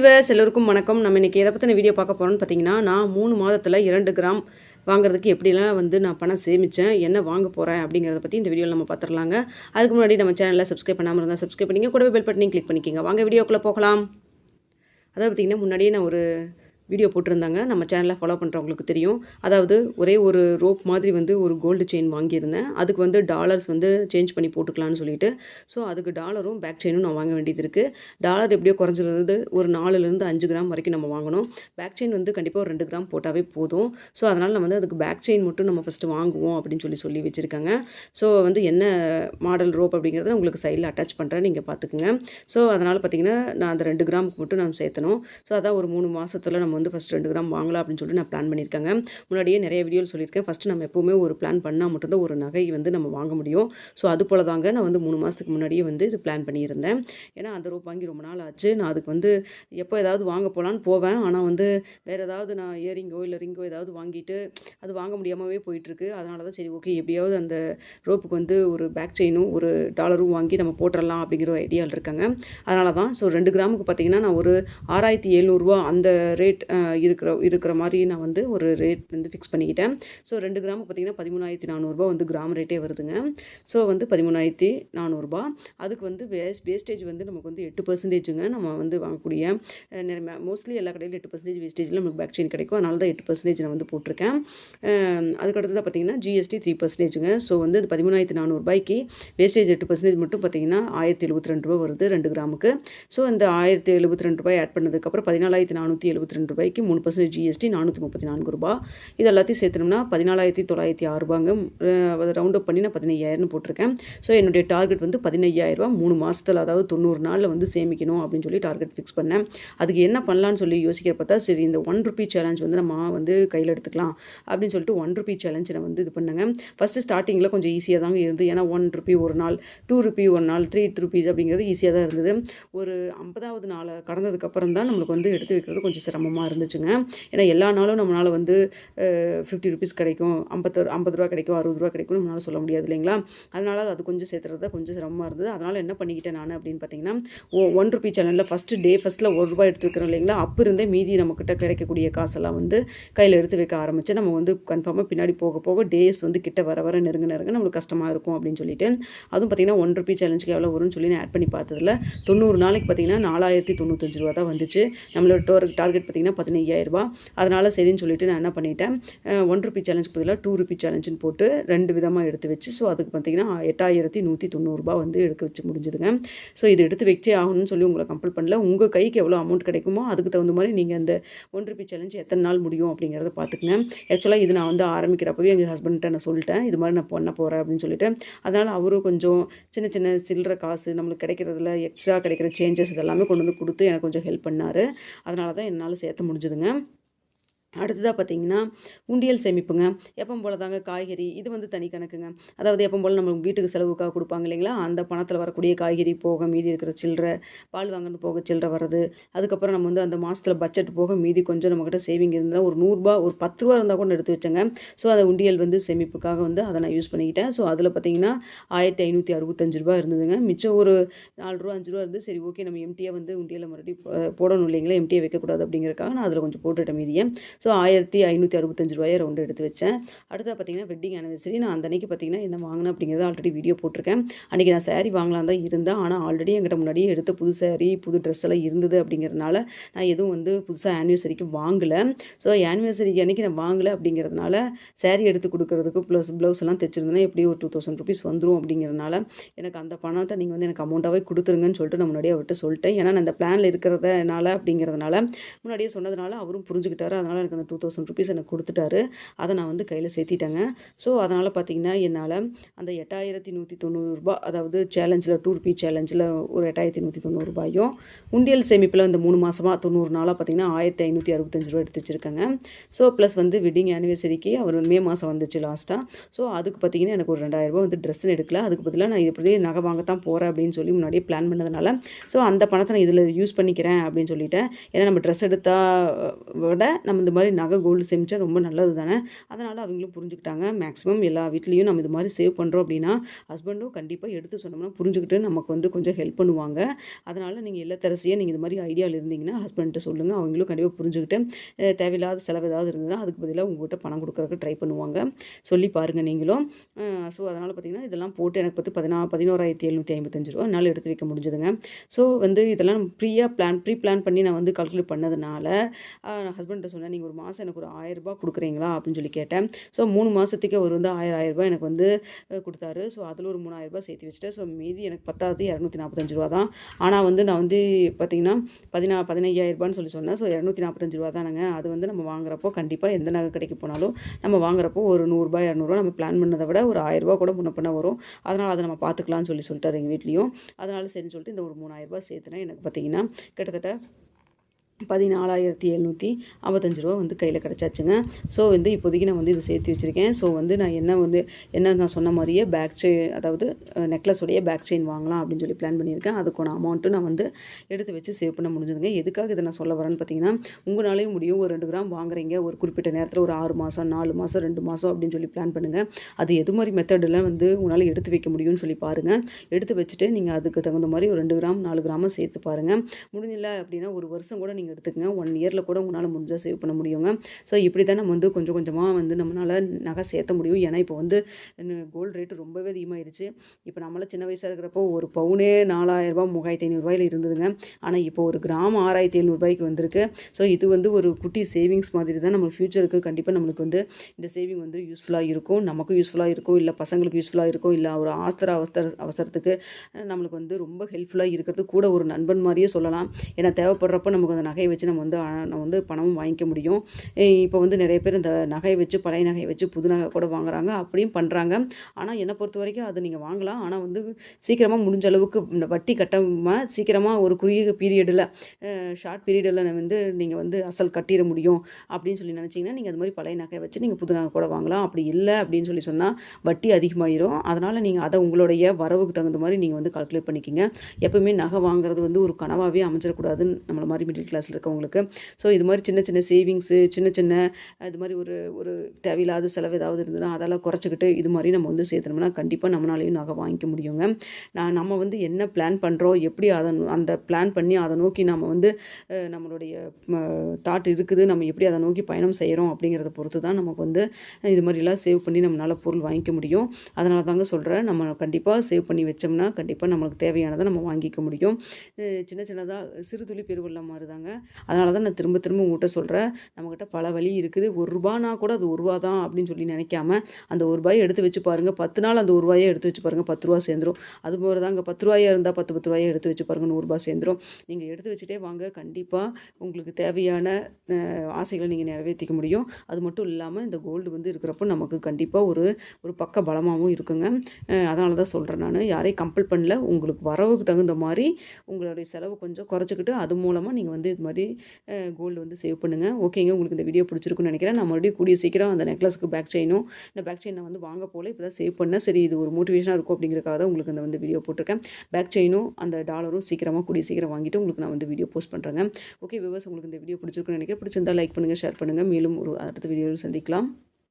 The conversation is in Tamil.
விவர்ஸ் எல்லோருக்கும் வணக்கம். நம்ம இன்றைக்கி எதை பற்றின வீடியோ பார்க்க போகிறோம்னு பார்த்தீங்கன்னா நான் மூணு மாதத்தில் இரண்டு கிராம் வாங்குறதுக்கு எப்படிலாம் வந்து நான் பணம் சேமித்தேன் என்ன வாங்க போகிறேன் அப்படிங்கிறத பற்றி இந்த வீடியோவில் நம்ம பார்த்துடலாங்க அதுக்கு முன்னாடி நம்ம சேனலில் சப்ஸ்கிரைப் பண்ணாமல் இருந்தால் சப்ஸ்கிரைப் பண்ணிங்க கூடவே பெல் பட்டனையும் கிளிக் பண்ணிக்கோங்க. வாங்க வீடியோக்குள்ளே போகலாம். அதாவது பார்த்திங்கன்னா முன்னாடியே நான் ஒரு வீடியோ போட்டிருந்தாங்க. நம்ம சேனலை ஃபாலோ பண்ணுறவங்களுக்கு தெரியும். அதாவது ஒரே ஒரு ரோப் மாதிரி வந்து ஒரு கோல்டு செயின் வாங்கியிருந்தேன். அதுக்கு வந்து டாலர்ஸ் வந்து சேஞ்ச் பண்ணி போட்டுக்கலான்னு சொல்லிட்டு. ஸோ அதுக்கு டாலரும் பேக் செயினும் நான் வாங்க வேண்டியது இருக்குது டாலர் எப்படியோ குறைஞ்சிருந்தது ஒரு நாலுலேருந்து அஞ்சு கிராம் வரைக்கும் நம்ம வாங்கணும். பேக் செயின் வந்து கண்டிப்பாக ஒரு ரெண்டு கிராம் போட்டாவே போதும். ஸோ அதனால் நம்ம வந்து அதுக்கு பேக் செயின் மட்டும் நம்ம ஃபஸ்ட்டு வாங்குவோம் அப்படின்னு சொல்லி சொல்லி வச்சுருக்காங்க. ஸோ வந்து என்ன மாடல் ரோப் அப்படிங்கிறத உங்களுக்கு சைடில் அட்டாச் பண்ணுறேன் நீங்கள் பார்த்துக்குங்க ஸோ அதனால் பார்த்தீங்கன்னா நான் அந்த ரெண்டு கிராமுக்கு மட்டும் நான் சேர்த்தணும். ஸோ அதான் ஒரு மூணு மாதத்தில் நம்ம வந்து ஃபஸ்ட் ரெண்டு கிராம் வாங்கலாம் அப்படின்னு சொல்லிட்டு நான் பிளான் பண்ணியிருக்கேங்க. முன்னாடியே நிறைய வீடியோவில் சொல்லியிருக்கேன். ஃபஸ்ட்டு நம்ம எப்போவுமே ஒரு பிளான் பண்ணால் மட்டும்தான் ஒரு நகை வந்து நம்ம வாங்க முடியும். ஸோ அது போல தாங்க நான் வந்து மூணு மாதத்துக்கு முன்னாடியே வந்து இது பிளான் பண்ணியிருந்தேன். ஏன்னா அந்த ரூப் வாங்கி ரொம்ப நாள் ஆச்சு. நான் அதுக்கு வந்து எப்போ ஏதாவது வாங்க போகலான்னு போவேன். ஆனால் வந்து வேறு ஏதாவது நான் இயரிங்கோ இல்லை ரிங்கோ ஏதாவது வாங்கிட்டு அது வாங்க முடியாமவே போயிட்டுருக்கு. அதனால தான் சரி ஓகே எப்படியாவது அந்த ரோப்புக்கு வந்து ஒரு பேக் செயினும் ஒரு டாலரும் வாங்கி நம்ம போட்டுடலாம் அப்படிங்கிற ஒரு ஐடியாவில் இருக்காங்க. அதனால தான் ஸோ ரெண்டு கிராமுக்கு பார்த்தீங்கன்னா நான் ஒரு ஆறாயிரத்தி எழுநூறுவா அந்த ரேட் இருக்கிற இருக்கிற மாதிரி நான் வந்து ஒரு ரேட் வந்து ஃபிக்ஸ் பண்ணிக்கிட்டேன். ஸோ ரெண்டு கிராமுக்கு பார்த்தீங்கன்னா பதிமூணாயிரத்தி நானூறுரூபா வந்து கிராம் ரேட்டே வருதுங்க. ஸோ வந்து பதிமூணாயிரத்தி நானூறுரூபா அதுக்கு வந்து வேஸ் வேஸ்டேஜ் வந்து நமக்கு வந்து எட்டு பர்சன்டேஜுங்க நம்ம வந்து வாங்கக்கூடிய மோஸ்ட்லி எல்லா கடையிலும் எட்டு பர்சன்டேஜ் வேஸ்டேஜில் நமக்கு பேக் செயின் கிடைக்கும். அதனால தான் எட்டு பர்சன்டேஜ் நான் வந்து போட்டிருக்கேன். அதுக்கடுத்ததாக பார்த்தீங்கன்னா ஜிஎஸ்டி த்ரீ பர்சன்டேஜுங்க ஸோ வந்து அது பதிமூணாயிரத்தி நானூறுரூபாய்க்கு வேஸ்டேஜ் எட்டு பர்சன்டேஜ் மட்டும் பார்த்தீங்கன்னா ஆயிரத்தி எழுபத்தி ரெண்டு ரூபா வருது ரெண்டு கிராமுக்கு. ஸோ அந்த ஆயிரத்தி எழுபத்தி ரெண்டு ரூபாய் ஆட் பண்ணதுக்கப்புறம் பதினாலாயிரத்தி நானூற்றி எழுபத்தி ரெண்டு ரூபாய்க்கு மூணு பர்சன்டேஜ் ஜிஎஸ்டி நானூற்றி முப்பத்தி நான்கு ரூபா. இது எல்லாத்தையும் சேர்த்தனோம்னா பதினாலாயிரத்தி தொள்ளாயிரத்தி ஆறு ரூபாங்க. அதை ரவுண்ட் அப் பண்ணி நான் பதினையாயிரம்னு போட்டிருக்கேன். ஸோ என்னுடைய டார்கெட் வந்து பதினையாயிரரூபா மூணு மாதத்தில் அதாவது தொண்ணூறு நாளில் வந்து சேமிக்கணும் அப்படின்னு சொல்லி டார்கெட் ஃபிக்ஸ் பண்ணேன். அதுக்கு என்ன பண்ணலான்னு சொல்லி யோசிக்கிற பார்த்தா சரி இந்த ஒன் ருபி சேலஞ்ச் வந்து நம்ம வந்து கையில் எடுத்துக்கலாம் அப்படின்னு சொல்லிட்டு ஒன் ருபி சேலஞ்ச் நான் வந்து இது பண்ணேங்க. ஃபஸ்ட்டு ஸ்டார்டிங்கில் கொஞ்சம் ஈஸியாக தாங்க இருந்து ஏன்னா ஒன் ருபி ஒரு நாள் டூ ருபி ஒரு நாள் த்ரீ ருபீஸ் அப்படிங்கிறது ஈஸியாக தான் இருந்தது. ஒரு ஐம்பதாவது நாளை கடந்ததுக்கப்புறம் தான் நம்மளுக்கு வந்து எடுத்து வைக்கிறது கொஞ்சம் சிரமமாக இருந்துச்சுங்க. ஏன்னா எல்லா நாளும் நம்மளால் வந்து ஃபிஃப்டி ருபீஸ் கிடைக்கும் ஐம்பத்தொரு ஐம்பது ரூபா கிடைக்கும் அறுபது ரூபா கிடைக்கும் நம்மளால் சொல்ல முடியாது இல்லைங்களா? அதனால் அது கொஞ்சம் சேர்த்துறது கொஞ்சம் சிரமமாக இருந்தது. அதனால் என்ன பண்ணிக்கிட்டேன் நான் அப்படின்னு பார்த்தீங்கன்னா ஓ ஒன் ருபி சேனலில் ஃபஸ்ட்டு டே ஃபஸ்ட்டில் ஒரு ரூபாய் எடுத்து வைக்கிறோம் இல்லைங்களா? அப்போ இருந்தே மீதி நம்மக்கிட்ட கிடைக்கக்கூடிய காசெல்லாம் வந்து கையில் எடுத்து வைக்க ஆரம்பித்தேன் நம்ம வந்து கன்ஃபார்மாக பின்னாடி போக போக டேஸ் வந்து கிட்ட வர வர நெருங்க நெருங்க நம்மளுக்கு கஷ்டமாக இருக்கும் அப்படின்னு சொல்லிட்டு அதுவும் பார்த்தீங்கன்னா ஒன் ருபி சேலஞ்சுக்கு எவ்வளோ வரும்னு சொல்லி நான் ஆட் பண்ணி பார்த்ததில் தொண்ணூறு நாளைக்கு பார்த்தீங்கன்னா நாலாயிரத்தி தொண்ணூத்தஞ்சு ரூபா தான் வந்துச்சு. நம்மளோட டோர் டார்கெட் பார்த்தீங்கன்னா பதினையாயிரரூபா. அதனால் சரின்னு சொல்லிட்டு நான் என்ன பண்ணிட்டேன் ஒன் ருபி சேலஞ்ச் பதிலாக டூ ருபி சேலஞ்சுன்னு போட்டு ரெண்டு விதமாக எடுத்து வச்சு ஸோ அதுக்கு பார்த்தீங்கன்னா எட்டாயிரத்தி நூற்றி தொண்ணூறுரூபா வந்து எடுக்க வச்சு முடிஞ்சுதுங்க. ஸோ இது எடுத்து வச்சே ஆகணும்னு சொல்லி உங்களை கம்பல் பண்ணல. உங்கள் கைக்கு எவ்வளோ அமௌண்ட் கிடைக்குமோ அதுக்கு தகுந்த மாதிரி நீங்கள் அந்த ஒன் ருபி சேலஞ்ச் எத்தனை நாள் முடியும் அப்படிங்கிறத பார்த்துக்குங்க. ஆக்சுவலாக இது நான் வந்து ஆரம்பிக்கிறப்பவே எங்கள் ஹஸ்பண்ட்ட நான் சொல்லிட்டேன் இது மாதிரி நான் பண்ண போகிறேன் அப்படின்னு சொல்லிட்டு. அதனால் அவரும் கொஞ்சம் சின்ன சின்ன சில்லற காசு நம்மளுக்கு கிடைக்கிறதுல எக்ஸ்ட்ரா கிடைக்கிற சேஞ்சஸ் இதெல்லாமே கொண்டு வந்து கொடுத்து எனக்கு கொஞ்சம் ஹெல்ப் பண்ணார். அதனால தான் என்னால் சேர்த்த முடிஞ்சுதுங்க. அடுத்ததாக பார்த்தீங்கன்னா உண்டியல் சேமிப்புங்க. எப்பவும் போல் தாங்க காய்கறி இது வந்து தனி கணக்குங்க. அதாவது எப்பவும் போல் நம்ம வீட்டுக்கு செலவுக்காக கொடுப்பாங்க இல்லைங்களா? அந்த பணத்தில் வரக்கூடிய காய்கறி போக மீதி இருக்கிற சில்லறை பால் வாங்கினது போக சில்லறை வர்றது. அதுக்கப்புறம் நம்ம வந்து அந்த மாதத்தில் பட்ஜெட் போக மீதி கொஞ்சம் நம்மக்கிட்ட சேவிங் இருந்தால் ஒரு நூறுரூபா ஒரு பத்து ரூபா இருந்தால் கூட எடுத்து வச்சேங்க. ஸோ அதை உண்டியல் வந்து சேமிப்புக்காக வந்து அதை நான் யூஸ் பண்ணிக்கிட்டேன். ஸோ அதில் பார்த்தீங்கன்னா ஆயிரத்தி ஐநூற்றி அறுபத்தஞ்சு ரூபா இருந்ததுங்க. மிச்சம் ஒரு நாலு ரூபா அஞ்சு ரூபா இருந்து சரி ஓகே நம்ம எம்டியாக வந்து உண்டியலை மறுபடியும் போடணும் இல்லைங்களா? எம்டியாக வைக்கக்கூடாது அப்படிங்கிறக்காக நான் அதில் கொஞ்சம் போட்டுட்டேன் மீதியை. ஸோ ஆயிரத்தி ஐநூற்றி அறுபத்தஞ்சு ரூபாயை ரவுண்டு எடுத்து வச்சேன். அடுத்தது பார்த்தீங்கன்னா வெட்டிங் ஆனிவர்சரி நான் அந்த அன்றைக்கி பார்த்தீங்கன்னா என்ன வாங்கினேன் அப்படிங்கிறத ஆல்ரெடி வீடியோ போட்டிருக்கேன். அன்றைக்கி நான் சாரீ வாங்கலாம் தான் இருந்தேன். ஆனால் ஆல்ரெடி என்கிட்ட முன்னாடியே எடுத்த புது சாரீ புது ட்ரெஸ் எல்லாம் இருந்தது அப்படிங்கிறதுனால நான் எதுவும் வந்து புதுசாக ஆனிவர்சரிக்கு வாங்கலை. ஸோ ஆனிவர்சரிக்கு அன்றைக்கி நான் வாங்கலை அப்படிங்கிறதுனால சேரீ எடுத்து கொடுக்கறதுக்கு ப்ளஸ் ப்ளவுஸ் எல்லாம் தைச்சிருந்தேன்னா எப்படியும் ஒரு டூ தௌசண்ட் ருபீஸ் வந்துடும் அப்படிங்கிறதுனால எனக்கு அந்த பணத்தை நீங்கள் வந்து எனக்கு அமௌண்ட்டாகவே கொடுத்துருங்கன்னு சொல்லிட்டு நான் முன்னாடியே அவர்கிட்ட சொல்லிட்டேன். ஏன்னா நான் அந்த பிளானில் இருக்கிறதுனால அப்படிங்கிறதுனால முன்னாடியே சொன்னதுனால அவரும் புரிஞ்சுக்கிட்டாரு. அதனால் எனக்கு அந்த டூ தௌசண்ட் ருபீஸ் எனக்கு கொடுத்துட்டாரு. அதை நான் வந்து கையில் சேர்த்திட்டேங்க. ஸோ அதனால் பார்த்தீங்கன்னா என்னால் அந்த எட்டாயிரத்தி நூற்றி தொண்ணூறுரூபா அதாவது சேலஞ்சில் டூ ருபி சேலஞ்சில் ஒரு எட்டாயிரத்தி நூற்றி தொண்ணூறுரூபாயும் உண்டியல் சேமிப்பில் இந்த மூணு மாதமாக தொண்ணூறு நாளாக பார்த்தீங்கன்னா ஆயிரத்தி ஐநூற்றி அறுபத்தஞ்சு ரூபா எடுத்து வச்சுருக்கேங்க ஸோ ப்ளஸ் வந்து வெட்டிங் ஆனிவர்சரிக்கு அவர் மே மாதம் வந்துச்சு லாஸ்ட்டாக ஸோ அதுக்கு பார்த்தீங்கன்னா எனக்கு ஒரு ரெண்டாயிரரூபா வந்து ட்ரெஸ்ஸுன்னு எடுக்கல. அதுக்கு பதிலாக நான் இப்படி நகை வாங்கத்தான் போகிறேன் அப்படின்னு சொல்லி முன்னாடியே பிளான் பண்ணதுனால ஸோ அந்த பணத்தை நான் இதில் யூஸ் பண்ணிக்கிறேன் அப்படின்னு சொல்லிட்டேன். ஏன்னா நம்ம ட்ரெஸ் எடுத்தால் விட நம்ம இந்த மாதிரி நகை கோல்டு சேமிச்சா ரொம்ப நல்லது தானே? அதனால் அவங்களும் புரிஞ்சுக்கிட்டாங்க. மேக்ஸிமம் எல்லா வீட்லேயும் நம்ம இது மாதிரி சேவ் பண்ணுறோம் அப்படின்னா ஹஸ்பண்டும் கண்டிப்பாக எடுத்து சொன்னோம்னா புரிஞ்சுக்கிட்டு நமக்கு வந்து கொஞ்சம் ஹெல்ப் பண்ணுவாங்க. அதனால் நீங்கள் இல்லத்தரசியே நீங்கள் இது மாதிரி ஐடியாவில் இருந்தீங்கன்னா ஹஸ்பண்ட்டு சொல்லுங்கள் அவங்களும் கண்டிப்பாக புரிஞ்சுக்கிட்டு தேவையில்லாத செலவு ஏதாவது இருந்ததுன்னா அதுக்கு பதிலாக உங்கள்கிட்ட பணம் கொடுக்குறதுக்கு ட்ரை பண்ணுவாங்க. சொல்லி பாருங்கள் நீங்களும். ஸோ அதனால் பார்த்தீங்கன்னா இதெல்லாம் போட்டு எனக்கு பத்து பதினா பதினோராயிரத்தி எழுநூற்றி ஐம்பத்தஞ்சு ரூபா என்னால் எடுத்து வைக்க முடிஞ்சதுங்க. ஸோ வந்து இதெல்லாம் ப்ரீயாக பிளான் ப்ரீ பிளான் பண்ணி நான் வந்து கால்குலேட் பண்ணதுனால ஹஸ்பண்ட்டை சொன்னேன் நீங்கள் ஒரு மாதம் எனக்கு ஒரு ஆயிரரூபா கொடுக்குறீங்களா அப்படின்னு சொல்லி கேட்டேன். ஸோ மூணு மாதத்துக்கு அவர் வந்து ஆயிரம் ஆயிரரூபா எனக்கு வந்து கொடுத்தாரு. ஸோ அதில் ஒரு மூணாயிரரூபா சேர்த்து வச்சுட்டேன். ஸோ மீதி எனக்கு பத்தாவது இரநூத்தி நாற்பத்தஞ்சு ரூபா தான். ஆனால் வந்து நான் வந்து பார்த்தீங்கன்னா பதினா பதினையாயிரரூபான்னு சொல்லி சொன்னேன். ஸோ இரநூத்தி நாற்பத்தஞ்சு ரூபா தானுங்க அது வந்து நம்ம வாங்குறப்போ கண்டிப்பாக எந்த நகை கடைக்கு போனாலும் நம்ம வாங்குறப்போ ஒரு நூறுரூபா இரநூறுவா நம்ம பிளான் பண்ணதை விட ஒரு ஆயிரரூபா கூட முன்ன பண்ண வரும். அதனால் அதை நம்ம பார்த்துக்கலாம்னு சொல்லி சொல்லிட்டாரு எங்கள் வீட்லேயும். அதனால் சரின்னு சொல்லிட்டு இந்த ஒரு மூணாயிரரூபா சேர்த்துனேன். எனக்கு பார்த்தீங்கன்னா கிட்டத்தட்ட பதினாலாயிரத்தி எழுநூற்றி ஐம்பத்தஞ்சு ரூபா வந்து கையில் கிடச்சாச்சுங்க. ஸோ வந்து இப்போதைக்கு நான் வந்து இதை சேர்த்து வச்சுருக்கேன். ஸோ வந்து நான் என்ன வந்து என்ன நான் சொன்ன மாதிரியே பேக் செயின் அதாவது நெக்லஸோடைய பேக் செயின் வாங்கலாம் அப்படின்னு சொல்லி பிளான் பண்ணியிருக்கேன். அதுக்கான அமௌண்ட்டு நான் வந்து எடுத்து வச்சு சேவ் பண்ண முடிஞ்சதுங்க. எதுக்காக இதை நான் சொல்ல வரேன்னு பார்த்தீங்கன்னா உங்களாலேயும் முடியும். ஒரு ரெண்டு கிராம் வாங்குறீங்க. ஒரு குறிப்பிட்ட நேரத்தில் ஒரு ஆறு மாதம் நாலு மாதம் ரெண்டு மாதம் அப்படின்னு சொல்லி பிளான் பண்ணுங்கள் அது எது மாதிரி மெத்தடில் வந்து உங்களால் எடுத்து வைக்க முடியும்னு சொல்லி பாருங்கள் எடுத்து வச்சுட்டு நீங்கள் அதுக்கு தகுந்த மாதிரி ஒரு ரெண்டு கிராம் நாலு கிராமம் சேர்த்து பாருங்கள் முடியல அப்படின்னா ஒரு வருஷம் கூட நீங்கள் எடுத்துக்கங்க. ஒன் இயரில் கூட உங்களால் முடிஞ்சால் சேவ் பண்ண முடியுங்க. ஸோ இப்படி தான் நம்ம வந்து கொஞ்சம் கொஞ்சமாக வந்து நம்மளால் நகை சேர்த்த முடியும். ஏன்னா இப்போ வந்து கோல்டு ரேட்டு ரொம்பவே அதிகமாகிருச்சு இப்போ நம்மளால் சின்ன வயசாக இருக்கிறப்போ ஒரு பவுனே நாலாயிரரூபா மூவாயிரத்தி ஐநூறுரூவாயில் இருந்ததுங்க. ஆனால் இப்போ ஒரு கிராம் ஆறாயிரத்தி எழுநூறுபாய்க்கு வந்திருக்கு. ஸோ இது வந்து ஒரு குட்டி சேவிங்ஸ் மாதிரி தான் நம்ம ஃப்யூச்சருக்கு கண்டிப்பாக நம்மளுக்கு வந்து இந்த சேவிங் வந்து யூஸ்ஃபுல்லாக இருக்கும். நமக்கும் யூஸ்ஃபுல்லாக இருக்கும். இல்லை பசங்களுக்கு யூஸ்ஃபுல்லாக இருக்கும். இல்லை ஒரு ஆஸ்திர அவசர அவசரத்துக்கு நம்மளுக்கு வந்து ரொம்ப ஹெல்ப்ஃபுல்லாக இருக்கிறது கூட ஒரு நண்பன் மாதிரியே சொல்லலாம். ஏன்னா தேவைப்படுறப்ப நமக்கு அந்த நகை நகையை வச்சு நம்ம வந்து நம்ம வந்து பணமும் வாங்கிக்க முடியும். இப்போ வந்து நிறைய பேர் இந்த நகையை வச்சு பழைய நகையை வச்சு புது நகை கூட வாங்குறாங்க. அப்படியும் பண்ணுறாங்க ஆனால் என்னை பொறுத்த வரைக்கும் அது நீங்கள் வாங்கலாம். ஆனால் வந்து சீக்கிரமாக முடிஞ்ச அளவுக்கு இந்த வட்டி கட்டாமல் சீக்கிரமாக ஒரு குறுகிய பீரியடில் ஷார்ட் பீரியடில் வந்து நீங்கள் வந்து அசல் கட்டிட முடியும் அப்படின்னு சொல்லி நினச்சிங்கன்னா நீங்கள் அது மாதிரி பழைய நகையை வச்சு நீங்கள் புது நகை கூட வாங்கலாம். அப்படி இல்லை அப்படின்னு சொல்லி சொன்னால் வட்டி அதிகமாயிரும். அதனால் நீங்கள் அதை உங்களுடைய வரவுக்கு தகுந்த மாதிரி நீங்கள் வந்து கால்குலேட் பண்ணிக்கிங்க. எப்பவுமே நகை வாங்குறது வந்து ஒரு கனவாகவே அமைஞ்சிடக்கூடாதுன்னு நம்மள மாதிரி மிடில் கிளாஸ் கிளாஸில் இருக்கவங்களுக்கு. ஸோ இது மாதிரி சின்ன சின்ன சேவிங்ஸு சின்ன சின்ன இது மாதிரி ஒரு ஒரு தேவையில்லாத செலவு ஏதாவது இருந்ததுன்னா அதெல்லாம் குறைச்சிக்கிட்டு இது மாதிரி நம்ம வந்து சேர்த்தனோம்னா கண்டிப்பாக நம்மளாலையும் நகை வாங்கிக்க முடியுங்க. நான் நம்ம வந்து என்ன பிளான் பண்ணுறோம் எப்படி அதை நோ- அந்த பிளான் பண்ணி அதை நோக்கி நம்ம வந்து நம்மளுடைய தாட் இருக்குது நம்ம எப்படி அதை நோக்கி பயணம் செய்கிறோம் அப்படிங்கிறத பொறுத்து தான் நமக்கு வந்து இது மாதிரிலாம் சேவ் பண்ணி நம்மளால் பொருள் வாங்கிக்க முடியும். அதனால தாங்க சொல்கிறேன் நம்ம கண்டிப்பாக சேவ் பண்ணி வச்சோம்னா கண்டிப்பாக நம்மளுக்கு தேவையானதை நம்ம வாங்கிக்க முடியும். சின்ன சின்னதாக சிறு துளி பெருவெள்ளம் மாதிரி தாங்க அதனால தான் நான் திரும்ப திரும்ப உங்கள்கிட்ட சொல்கிறேன் நம்மக்கிட்ட பல வழி இருக்குது. ஒரு ரூபானா கூட அது ஒரு ரூபா தான் அப்படின்னு சொல்லி நினைக்காம அந்த ஒரு ரூபாயை எடுத்து வச்சு பாருங்கள் பத்து நாள் அந்த ஒரு ரூபாயை எடுத்து வச்சு பாருங்கள் பத்து ரூபா சேர்ந்துரும். அது போல தாங்க. பத்து ரூபாயாக இருந்தால் பத்து பத்து ரூபாயை எடுத்து வச்சு பாருங்கள் நூறுரூபா சேர்ந்துரும். நீங்கள் எடுத்து வச்சுட்டே வாங்க. கண்டிப்பாக உங்களுக்கு தேவையான ஆசைகளை நீங்கள் நிறைவேற்றிக்க முடியும். அது மட்டும் இல்லாமல் இந்த கோல்டு வந்து இருக்கிறப்போ நமக்கு கண்டிப்பாக ஒரு ஒரு பக்க பலமாகவும் இருக்குங்க. அதனால தான் சொல்கிறேன் நான். யாரையும் கம்பல் பண்ணல. உங்களுக்கு வரவுக்கு தகுந்த மாதிரி உங்களுடைய செலவு கொஞ்சம் குறைச்சிக்கிட்டு அது மூலமாக நீங்கள் வந்து இது மாதிரி கோல்டு வந்து சேவ் பண்ணுங்கள் ஓகேங்க உங்களுக்கு இந்த வீடியோ பிடிச்சிருக்குன்னு நினைக்கிறேன். நான் மறுபடியும் கூடிய சீக்கிரம் அந்த நெக்லஸ்க்கு பேக் செயினும் இந்த பேக் செயின் நான் வந்து வாங்க போல இப்போ தான் சேவ் பண்ணேன். சரி இது ஒரு மோட்டிவேஷனாக இருக்கும் அப்படிங்கிறக்காக தான் உங்களுக்கு இந்த வந்து வீடியோ போட்டிருக்கேன். பேக் செயினும் அந்த டாலரும் சீக்கிரமாக கூடிய சீக்கிரம் வாங்கிட்டு உங்களுக்கு நான் வந்து வீடியோ போஸ்ட் பண்ணுறேங்க ஓகே விவர்ஸ் உங்களுக்கு இந்த வீடியோ பிடிச்சிருக்குன்னு நினைக்கிறேன். பிடிச்சிருந்தா லைக் பண்ணுங்கள் ஷேர் பண்ணுங்கள் மேலும் ஒரு அடுத்த வீடியோவில் சந்திக்கலாம்.